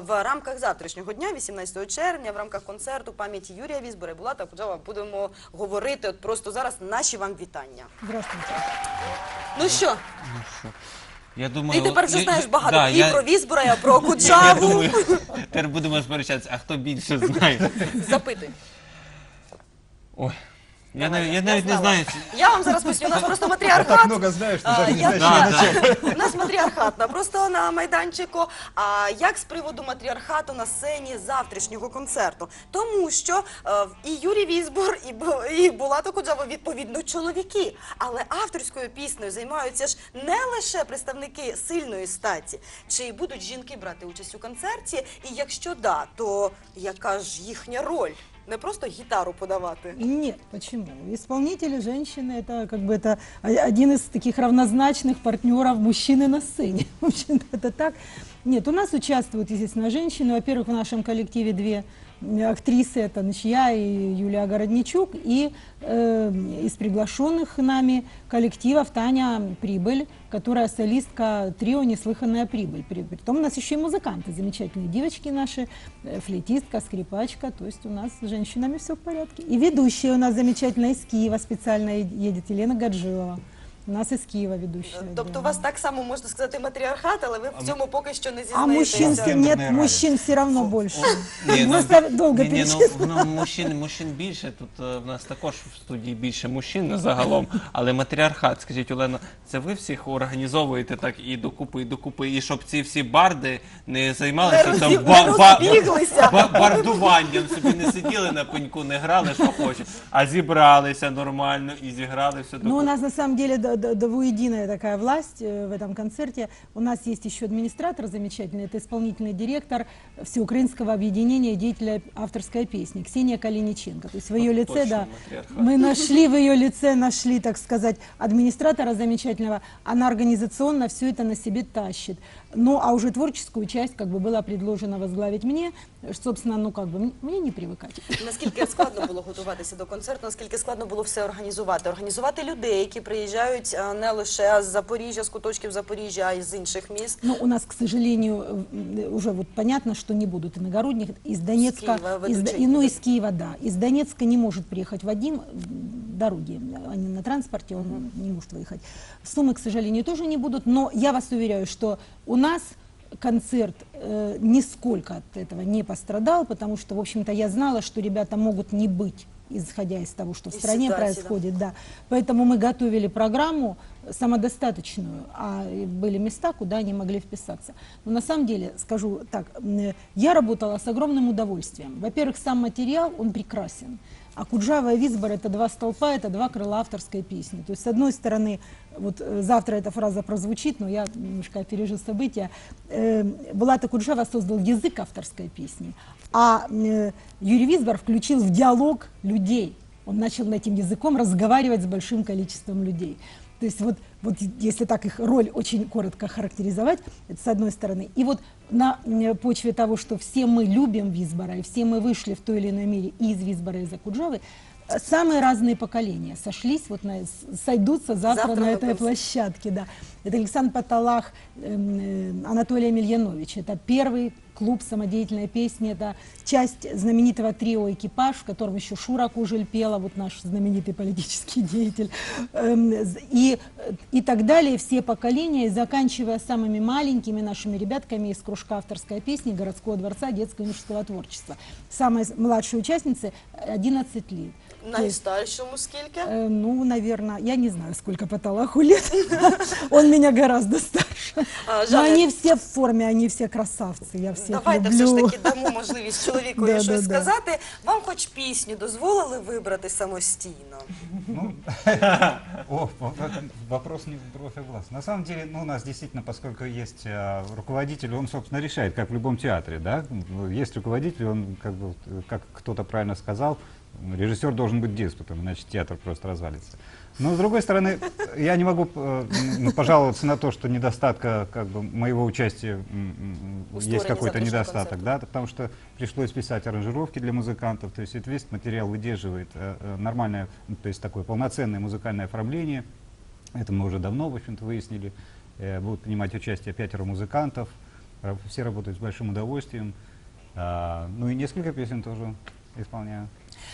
В рамках завтрашнього дня, 18 червня, в рамках концерту пам'яті Юрія Візбора і Булата Куджава будемо говорити от просто зараз наші вам вітання. Здравствуйте. Ну що, Ну що? Я думаю, ти тепер вже я- знаєш багато да, і я- про Візбора, і про Я Куджаву. думаю, тепер будемо сперечатися, а хто більше знає. Запитуй. Ой, я навіть, я навіть не знаю. Я вам зараз поясню, у нас просто Так матріархат. много знаешь, что А, даже не я Да, что да. У нас матріархатна, просто на майданчику. А як з приводу матріархату на сцені завтрашнього концерту? Тому що е, і Юрій Візбор, і, Бу- і Булата Куджава відповідно чоловіки. Але авторською піснею займаються ж не лише представники сильної статі. Чи будуть жінки брати участь у концерті? І якщо да, то яка ж їхня роль? Не просто гітару подавати. Нет, почему? Исполнители женщины это как бы это один из таких равнозначных партнеров мужчины на сцене. В общем-то, это так. Нет, у нас участвуют, естественно, женщины. Во-первых, в нашем коллективе две актрисы, это значит, я и Юлия Городничук, и э, из приглашенных нами коллективов Таня Прибыль, которая солистка трио «Неслыханная прибыль». При- Притом у нас еще и музыканты, замечательные девочки наши, э, флейтистка, скрипачка, то есть у нас с женщинами все в порядке. И ведущая у нас замечательная из Киева специально едет Елена Гаджилова. У нас из Киева ведущая. Тобто у вас так само можна сказати матріархат, але ви в цьому поки що не А мужчин зізнаєтеся. Нет, мужчин все равно больше. Ні, ну, Просто долго ні, ні, ну, перечислила. ну, мужчин, мужчин більше. Тут е, в нас також в студії більше мужчин ну, загалом. Але матріархат, скажіть, Олено, це ви всіх організовуєте так і докупи, і докупи, і щоб ці всі барди не займалися Не там розі- не розбіглися. ба- бардуванням, собі не сиділи на пеньку, не грали, що хочуть, а зібралися нормально і зіграли все Ну, у докупи. нас на самом деле двуединая такая власть э, в этом концерте. У нас есть еще администратор замечательный, это исполнительный директор Всеукраинского объединения деятеля авторской песни Ксения Калиниченко. То есть в ее лице, точно, да, матриархат. мы нашли в ее лице, нашли, так сказать, администратора замечательного. Она организационно все это на себе тащит. Ну, а уже творческую часть как бы было предложено возглавить мне. Собственно, ну как бы м- мне не привыкать. Наскільки складно було готуватися до концерту, наскільки складно було все організувати? Організувати людей, які приїжджають а, не лише з Запоріжжя, з куточків Запоріжжя, а й з інших міст. Ну, у нас, к сожалению, э, уже вот понятно, что не будут иногородних. Из Донецка, Киева из, ведут и, ну, люди. из Киева, да. Из Донецка не может приехать Вадим, м, дороги, они на транспорте, он не может выехать. Суммы, к сожалению, тоже не будут, но я вас уверяю, что у нас концерт э, нисколько от этого не пострадал, потому что, в общем-то, я знала, что ребята могут не быть исходя из того, что в Из стране ситуации, да. происходит, да. Поэтому мы готовили программу самодостаточную, а были места, куда они могли вписаться. Но на самом деле, скажу так, я работала с огромным удовольствием. Во-первых, сам материал, он прекрасен. А Куджава и Визбор – это два столпа, это два крыла авторской песни. То есть, с одной стороны, вот э, завтра эта фраза прозвучит, но я немножко опережу события. Э, Булата Куджава создал язык авторской песни, а э, Юрий Визбор включил в диалог людей. Он начал на этим языком разговаривать с большим количеством людей. То есть вот, вот если так их роль очень коротко характеризовать, это с одной стороны. И вот на почве того, что все мы любим Визбора, и все мы вышли в той или иной мере и из Визбора, и из Акуджавы, э, самые разные поколения сошлись, вот на, сойдутся завтра, Завтра на этой концерте. площадке. Да. Это Александр Паталах, эм, э, Анатолий Емельянович. Это первый клуб самодеятельной песни. Это часть знаменитого трио «Экипаж», в котором еще Шура Кужель пела, вот наш знаменитый политический деятель. Эм, И, и так далее, все поколения, и заканчивая самыми маленькими нашими ребятками из кружка авторской песни городского дворца детского и юношеского творчества. Самая с- младшая участница э, 11 лет. То есть, Найстаршому скільки? Э, ну, наверное, я не знаю, сколько Паталаху лет. Он меня гораздо старше. А, Но Жанна, они все в форме, они все красавцы. Я всех Давайте все ж люблю. таки дамо можливість чоловікові Да, щось да, да. сказати. Вам хоч пісню дозволили вибрати самостійно? Ну, о, вот это вопрос не в бровь, а в глаз. На самом деле, ну, у нас действительно, поскольку есть э, руководитель, он, собственно, решает, как в любом театре, да. Есть руководитель, он, как бы, э, как кто-то правильно сказал, режиссер должен быть деспотом, иначе театр просто развалится. Но, с другой стороны, я не могу э, пожаловаться на то, что недостатка как бы, моего участия есть какой-то недостаток, да, потому что пришлось писать аранжировки для музыкантов, то есть это весь материал выдерживает э, э, нормальное, ну, то есть такое полноценное музыкальное оформление. Это мы уже давно, в общем-то, выяснили. Будут принимать участие пятеро музыкантов. все работают с большим удовольствием. А, ну и несколько песен тоже исполняю.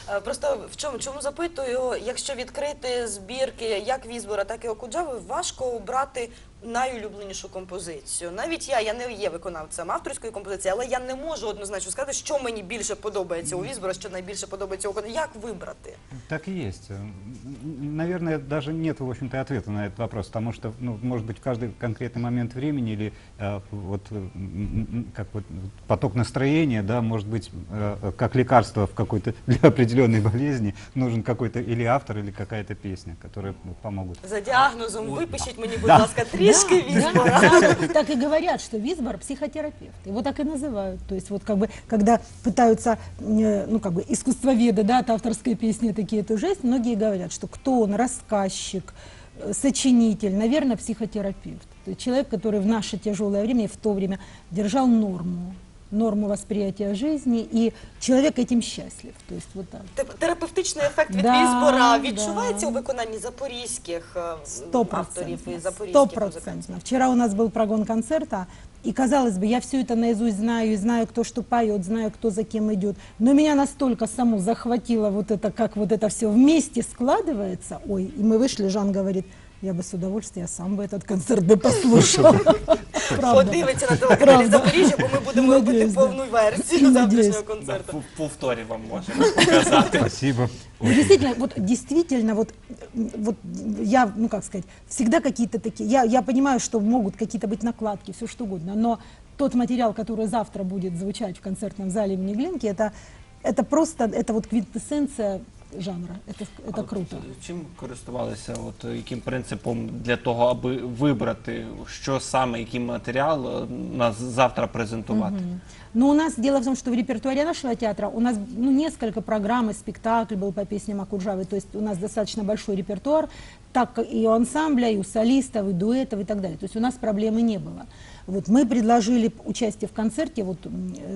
Е, Просто в чому чому запитую, якщо відкрити збірки як Візбора, так і Окуджави, важко обрати найулюбленішу композицію. Навіть я, я не є виконавцем авторської композиції, але я не можу однозначно сказати, що мені більше подобається у Візбора, що найбільше подобається у Окуджави. Як вибрати? Так и есть. М, м, Наверное, даже нет, в общем-то, ответа на этот вопрос, потому что, ну, может быть, в каждый конкретный момент времени или э, вот э, м, м, как вот поток настроения, да, может быть, э, как лекарство в какой-то для определенной болезни нужен какой-то или автор, или какая-то песня, которые ну, помогут. За діагнозом випишіть мені, будь Да. ласка, трішки Да, Візбора. да, так и говорят, что Визбор психотерапевт. Его так и называют. То есть вот как бы, когда пытаются, э, ну как бы искусствоведы, да, от авторской песни такие это жесть, многие говорят, что кто он, рассказчик, э, сочинитель, наверное, психотерапевт. То есть человек, который в наше тяжелое время и в то время держал норму, норму восприятия жизни, и человек этим счастлив. То есть вот так. Теп- Терапевтичний ефект від Да, Візбора да. відчувається у виконанні запорізьких е, Сто авторів і процентов. запорізьких Сто музикантів. процентов. Вчера у нас был прогон концерта, и казалось бы, я все это наизусть знаю, и знаю, кто что поет, знаю, кто за кем идет. Но меня настолько саму захватило вот это, как вот это все вместе складывается. Ой, и мы вышли, Жан говорит, я бы с удовольствием, я сам бы этот концерт бы послушал. Правда. Подивиться на телеканалі Правда. Запоріжжя, бо ми будемо робити Надіюсь, да. повну версію Надіюсь. завтрашнього Да, концерту. в повторі вам можемо показати. Спасибо. Ну, Действительно, вот действительно, вот, м, вот я, ну как сказать, всегда какие-то такие, я, я понимаю, что могут какие-то быть накладки, все что угодно, но тот материал, который завтра будет звучать в концертном зале имени Глинки, это, это просто, это вот квинтэссенция жанра, это, А это от круто. Чим користувалися, от яким принципом для того, аби вибрати, що саме, який матеріал нас завтра презентувати? Но у нас дело в том, что в репертуаре нашего театра у нас ну, несколько программ и спектакль был по песням Акуджавы. То есть у нас достаточно большой репертуар, так и у ансамбля, и у солистов, и дуэтов, и так далее. То есть у нас проблемы не было. Вот мы предложили участие в концерте вот,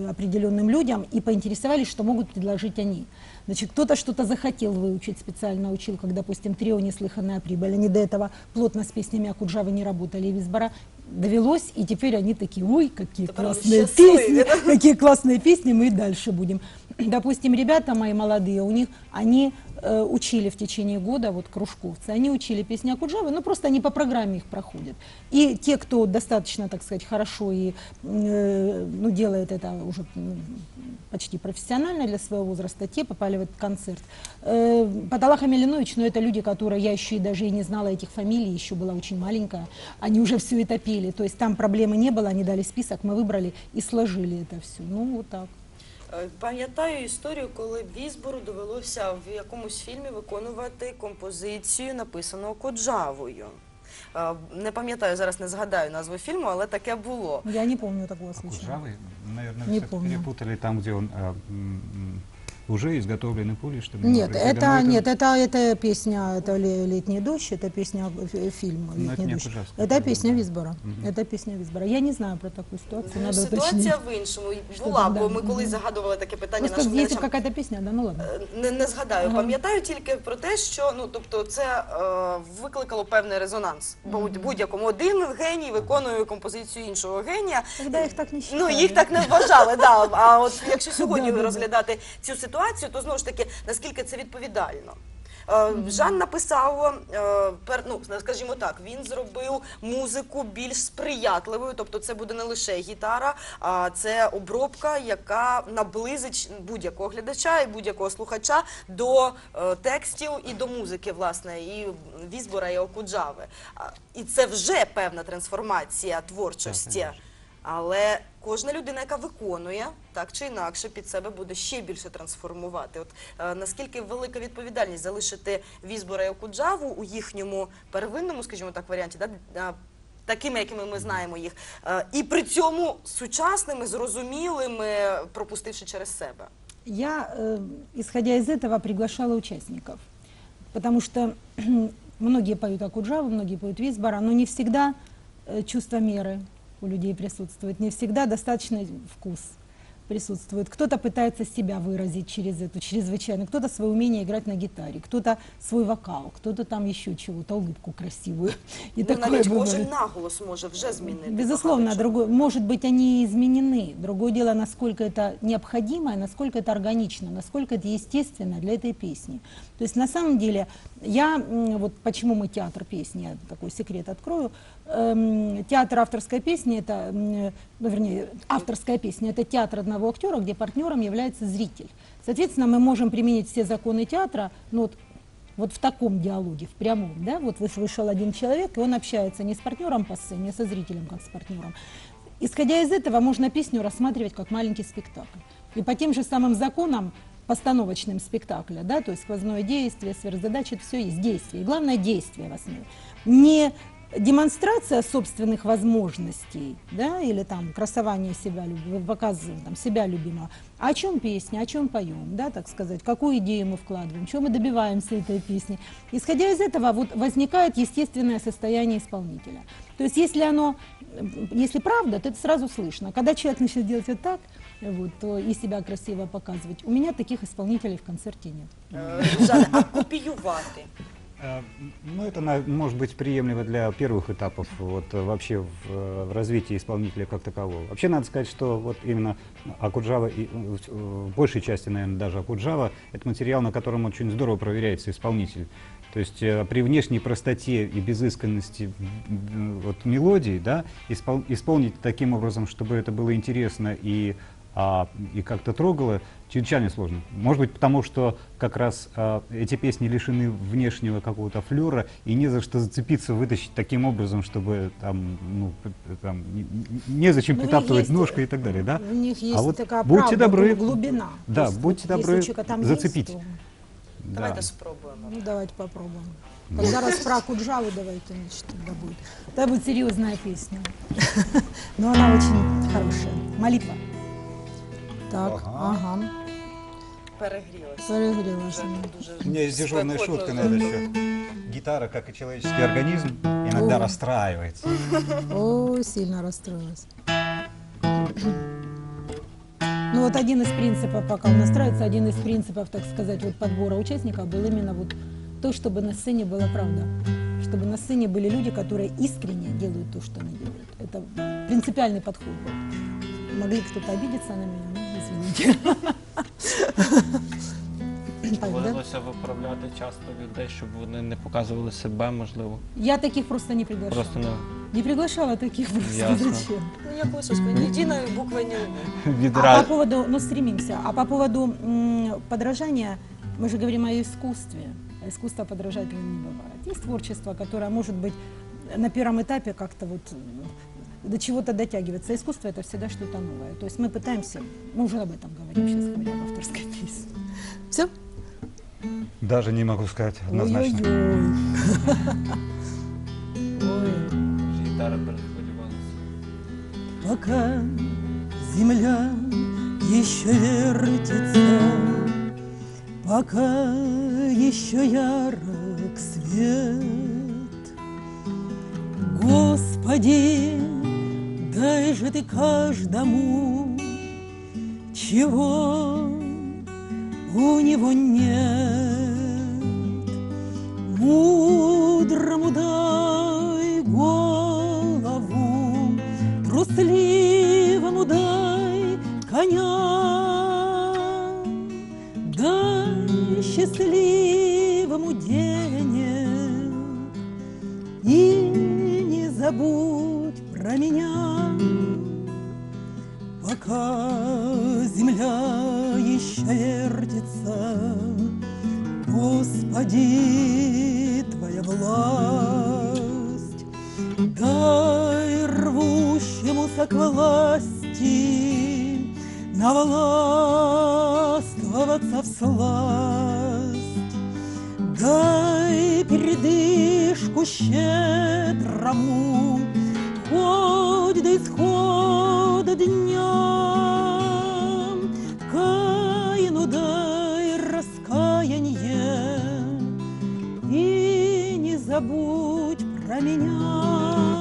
определенным людям и поинтересовались, что могут предложить они. Значит, кто-то что-то захотел выучить, специально учил, как, допустим, трио «Неслыханная прибыль». Они до этого плотно с песнями Акуджавы не работали, Визбора довелось, и теперь они такие, ой, какие Это классные песни, какие классные песни, мы и дальше будем. Допустим, ребята мои молодые, у них, они э, учили в течение года, вот кружковцы, они учили песни Акуджавы, но просто они по программе их проходят. И те, кто достаточно, так сказать, хорошо и э, ну, делает это уже почти профессионально для своего возраста, те попали в этот концерт. Э, Паталаха но это люди, которые я еще и даже и не знала этих фамилий, еще была очень маленькая, они уже все это пели, то есть там проблемы не было, они дали список, мы выбрали и сложили это все. Ну, вот так. Пам'ятаю історію, коли Візбору довелося в якомусь фільмі виконувати композицію, написану Коджавою. Не пам'ятаю зараз, не згадаю назву фільму, але таке було. Я не помню такого случая. Наверное, Не все помню. перепутали там, где он а, м, м, уже изготовлены пули, чтобы Нет, не прыгали. это, Но нет, это, это песня, это ле- «Летний дождь», это песня, э, фильм Ну, это «Летний не дождь». Акуджавская, Это правда, песня да. Визбора. Мгм. Это песня Визбора. Я не знаю про такую ситуацию, Ну, надо уточнить. Ситуація в іншому Що була, там, бо да. ми колись Мгм. загадували таке питання Просто нашим если глядачам. какая-то песня, да, ну ладно. Е, Не, не згадаю, Ага. пам'ятаю тільки про те, що ну тобто це е, викликало певний резонанс. Бо будь-якому один геній виконує композицію іншого генія. Тогда их так не Ну считали. їх так не вважали. Да. А от якщо сьогодні Да, да, да. розглядати цю ситуацію, то знову ж таки наскільки це відповідально. Е, Жан написав, е, ну, скажімо так, він зробив музику більш сприятливою, тобто це буде не лише гітара, а це обробка, яка наблизить будь-якого глядача і будь-якого слухача до е, текстів і до музики, власне, і Візбора, і Окуджави. І це вже певна трансформація творчості. Так, Але кожна людина, яка виконує так чи інакше, під себе буде ще більше трансформувати. От е, наскільки велика відповідальність залишити Візбора і Окуджаву у їхньому первинному, скажімо так, варіанті, да, е, такими, якими ми знаємо їх, е, і при цьому сучасними, зрозумілими, пропустивши через себе. Я, э, исходя из этого, приглашала участников. Потому что многие поют Акуджаву, многие поют Визбора, но не всегда э, чувство меры у людей присутствует, не всегда достаточный вкус. Присутствует. Кто-то пытается себя выразить через эту чрезвычайно, кто-то свое умение играть на гитаре, кто-то свой вокал, кто-то там еще чего-то, улыбку красивую. И Ну, такое навіть кожен наголос може вже змінити. Безусловно, другой, может быть, они изменены. Другое дело, насколько это необходимо, и насколько это органично, насколько это естественно для этой песни. То есть, на самом деле, я, вот почему мы театр песни, я такой секрет открою. Эм, театр авторской песни, это, ну, вернее, авторская песня, это театр одного актера, где партнером является зритель. Соответственно, мы можем применить все законы театра, ну, вот, вот в таком диалоге, в прямом, да, вот вышел один человек, и он общается не с партнером по сцене, а со зрителем, как с партнером. Исходя из этого, можно песню рассматривать как маленький спектакль. И по тем же самым законам постановочным спектакля, да, то есть сквозное действие, сверхзадача, это все есть действие. И главное действие в основе. Не демонстрация собственных возможностей, да, или там красование себя, люб- показ там, себя любимого, о чем песня, о чем поем, да, так сказать, какую идею мы вкладываем, чего мы добиваемся этой песни. Исходя из этого вот возникает естественное состояние исполнителя. То есть если оно, если правда, то это сразу слышно. Когда человек начинает делать вот так, вот, то и себя красиво показывать. У меня таких исполнителей в концерте нет. Е, Жане, а копіювати? Э, Ну, это может быть приемлемо для первых этапов вот, э, вообще в, э, в развитии исполнителя как такового. Вообще надо сказать, что вот именно Акуджава, и, в большей части, наверное, даже Акуджава, это материал, на котором очень здорово проверяется исполнитель. То есть при внешней простоте и безысканности вот, мелодии, да, испол- исполнить таким образом, чтобы это было интересно и, а, и как-то трогало, чрезвычайно сложно. Может быть, потому что как раз а, эти песни лишены внешнего какого-то флера, и не за что зацепиться, вытащить таким образом, чтобы там, ну, там, не- не- незачем Ну, у них притаптывать есть, ножкой и так далее, да? В них есть а вот такая будьте правда, добры, глубина. Да, есть будьте добры, у зацепить. Есть, то, Да. Давайте спробуємо. ну, давайте попробуем. Тогда раз про Акуджаву давайте, значит, тогда будет. Это будет серьезная песня. Но она очень хорошая. Молитва. Так, Ага. Перегрелась Вже она. дуже У меня есть дежурная спекотно шутка на вже. этот счет. Гитара, как и человеческий организм, иногда расстраивается. Ой, сильно расстроилась. Ну вот один из принципов, пока он настраивается, один из принципов, так сказать, вот подбора участников был именно вот то, чтобы на сцене была правда. Чтобы на сцене были люди, которые искренне делают то, что они делают. Это принципиальный подход был. Могли кто-то обидеться на меня, извините. Так, да? Доводилося виправляти часто людей, щоб вони не показували себе, можливо. Я таких просто не приглашала. Просто не Не приглашала таких просто. Ясно. Зачем? Ну, як Висоцька, ні единої букви, ні А відразу. по поводу, ну стремимся, а по поводу м, подражания, мы же говорим о искусстве, а искусство подражателем не бывает. Есть творчество, которое может быть на первом этапе как-то вот м, до чего-то дотягиваться. Искусство это всегда что-то новое. То есть мы пытаемся, мы уже об этом говорим сейчас, говоря об авторской песне. Все? Даже не могу сказать однозначно. Ой-ой-ой. Пока земля еще вертится, Пока еще ярок свет. Господи, дай же ты каждому, чего у него нет. Мудрому дай голову, трусливому дай коня, дай счастливому денег и не забудь про меня. Пока земля еще вертится, Господи, Твоя власть, дай рвущемуся к власти навластвоваться в сласть, дай передышку щедрому, хоть до исхода меня.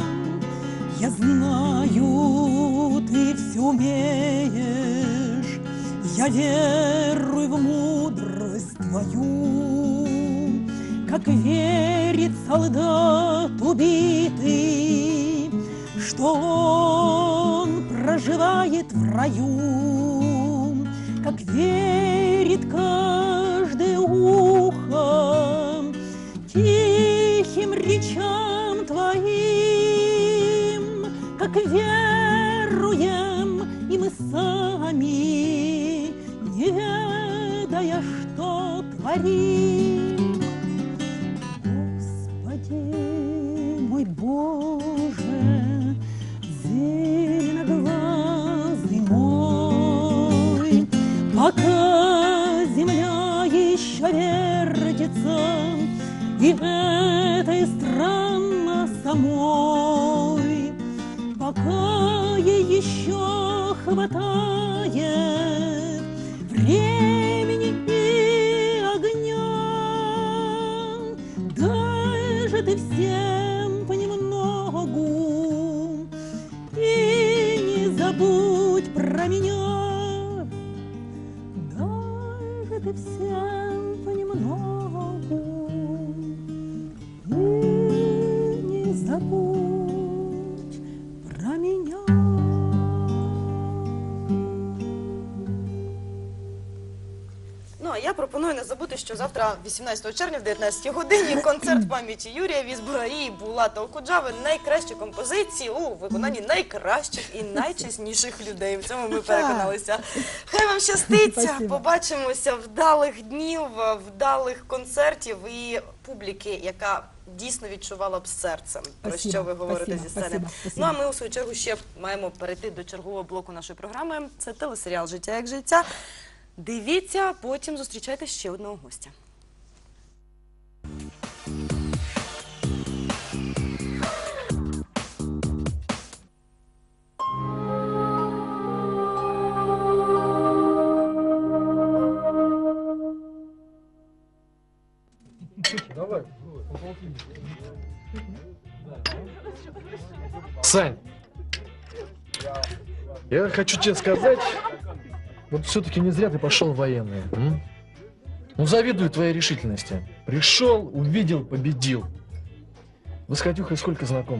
Я знаю, ты все умеешь, Я верую в мудрость твою, Как верит солдат убитый, Что он проживает в раю, Как верит каждое ухо Тихим речам Как веруем и мы сами, Не ведая, что творим. Господи, мой Боже, зеленоглазый мой, пока земля еще вертится, и этой еще завтра, 18 червня, в 19 годині, концерт пам'яті Юрія Візбора і Булата Окуджави найкращі композиції у виконанні найкращих і найчесніших людей. В цьому ми переконалися. Хай вам щаститься. Побачимося вдалих днів, вдалих концертів і публіки, яка дійсно відчувала б серцем, про Спасибо, що ви говорите спасибо, зі сцени. спасибо, спасибо. Ну а ми у свою чергу ще маємо перейти до чергового блоку нашої програми. Це телесеріал Життя як життя. Дивіться, потім зустрічайте ще одного гостя. Сань, я хочу тебе сказать, вот все-таки не зря ты пошел в военные. м? Ну, завидую твоей решительности. Пришел, увидел, победил. Вы с Катюхой сколько знакомы?